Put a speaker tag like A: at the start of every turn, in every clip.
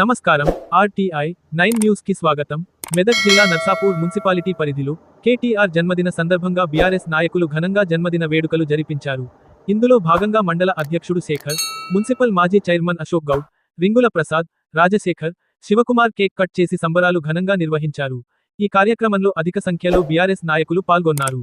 A: నమస్కారం RTI nine న్యూస్కి స్వాగతం. మెదక్ జిల్లా నర్సాపూర్ మున్సిపాలిటీ పరిధిలో కేటీఆర్ జన్మదిన సందర్భంగా బీఆర్ఎస్ నాయకులు ఘనంగా జన్మదిన వేడుకలు జరిపించారు. ఇందులో భాగంగా మండల అధ్యక్షుడు శేఖర్ మున్సిపల్ మాజీ chairman Ashok Goud Ringula Prasad Rajasekhar Sivakumar cake cut చేసి సంబరాలు ఘనంగా నిర్వహించారు. ఈ కార్యక్రమంలో అధిక సంఖ్యలో బీఆర్ఎస్ నాయకులు పాల్గొన్నారు.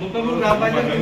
B: ముప్పై మూడు గ్రామ పంచాయతీ